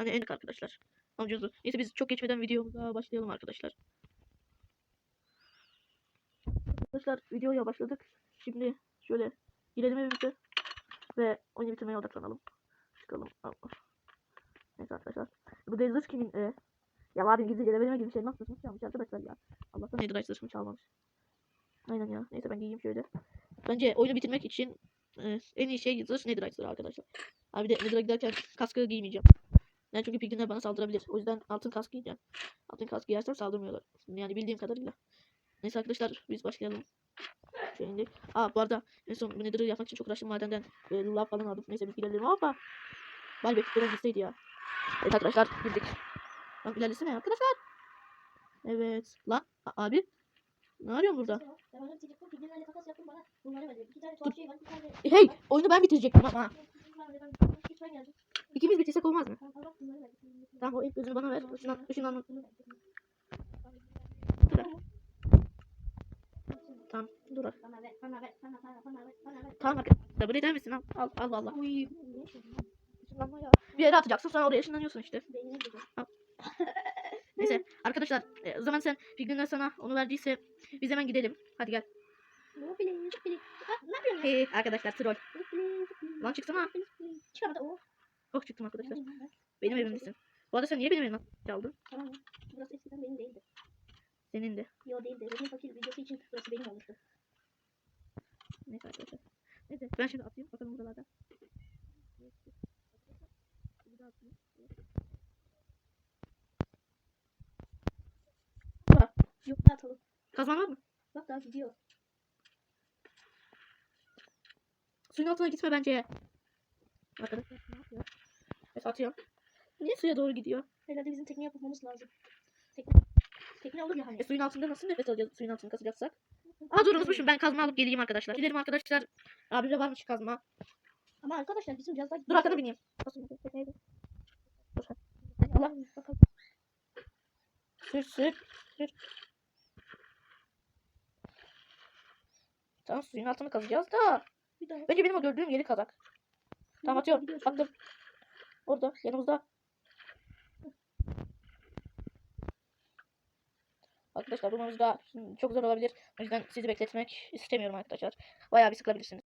Hani en arkadaşlar. Bu. Neyse biz çok geçmeden videomuza başlayalım arkadaşlar. Arkadaşlar videoya başladık. Şimdi şöyle girelim evimize ve oyunu bitirmeye odaklanalım. Çıkalım. Allah. Neyse arkadaşlar. Bu Desert kimin? E, ya abi gizli gelebilme gibi şey nasıl çalmış arkadaşlar ya. Allah'tan Netherite sırtımı çalmamış. Aynen ya. Neyse ben giyeyim şöyle. Bence oyunu bitirmek için e, en iyi şey zırh Netherite zırhı arkadaşlar. Abi de Nether'a giderken kaskı giymeyeceğim. Yani çünkü piglinler bana saldırabilir. O yüzden altın kask giyeceğim. Altın kask giyersem saldırmıyorlar. Yani bildiğim kadarıyla. Neyse arkadaşlar biz başlayalım. Şimdi. Aa bu arada en son Nether'ı yapmak için çok uğraştım madenden. E, lav falan aldım. Neyse biz gidelim. Hoppa. Bari bekliyorum gitseydi ya. Evet arkadaşlar girdik. Lan ilerlesene arkadaşlar. Evet. Lan abi. Ne arıyorsun burada? Şey Hey oyunu ben bitirecektim ama. İkimiz bitirsek olmaz mı? Tamam Allah. Tamam o ilk gözünü bana ver. Işınlanma. Tamam dur. Bana ver. Tamam arkadaşlar. Kabul eder misin? Al al al ya. Bir yere atacaksın sonra oraya ışınlanıyorsun işte. Gidiyor. Neyse arkadaşlar e, o zaman sen Piglinler sana onu verdiyse biz hemen gidelim. Hadi gel. Hey arkadaşlar troll. Lan çıksana. Çıkamadı o. Oh çıktım arkadaşlar. Benim evimdesin. Bu arada sen niye benim evime çaldın? Tamam. Burası eskiden benim değildi. Senin de. Yo değildi. Robin fakir videosu için burası benim olmuştu. Neyse arkadaşlar. Neyse ben şimdi atayım bakalım buralarda. Bir daha atayım. Bak, Yok atalım. Kazman var mı? Bak daha gidiyor. Suyun altına gitme bence. Arkadaşlar ne yapıyor? Evet atıyorum. Niye suya doğru gidiyor? Herhalde bizim tekne yapmamız lazım. Tekne. Tekne olur ya hani. E, suyun altında nasıl nefes alacağız suyun altını kasacaksak? Aa dur unutmuşum ben kazma alıp geleyim arkadaşlar. Gidelim arkadaşlar. Abimde varmış kazma. Ama arkadaşlar bizim cihazlar Dur arkana bineyim. Dur. Allah. Sür sür sür. Tamam suyun altını kazacağız da. Bir daha. Bence benim o gördüğüm yeri kazak. Tamam atıyorum. Attım. Orada yanımızda. Arkadaşlar bulmamız da çok zor olabilir. O yüzden sizi bekletmek istemiyorum arkadaşlar. Bayağı bir sıkılabilirsiniz.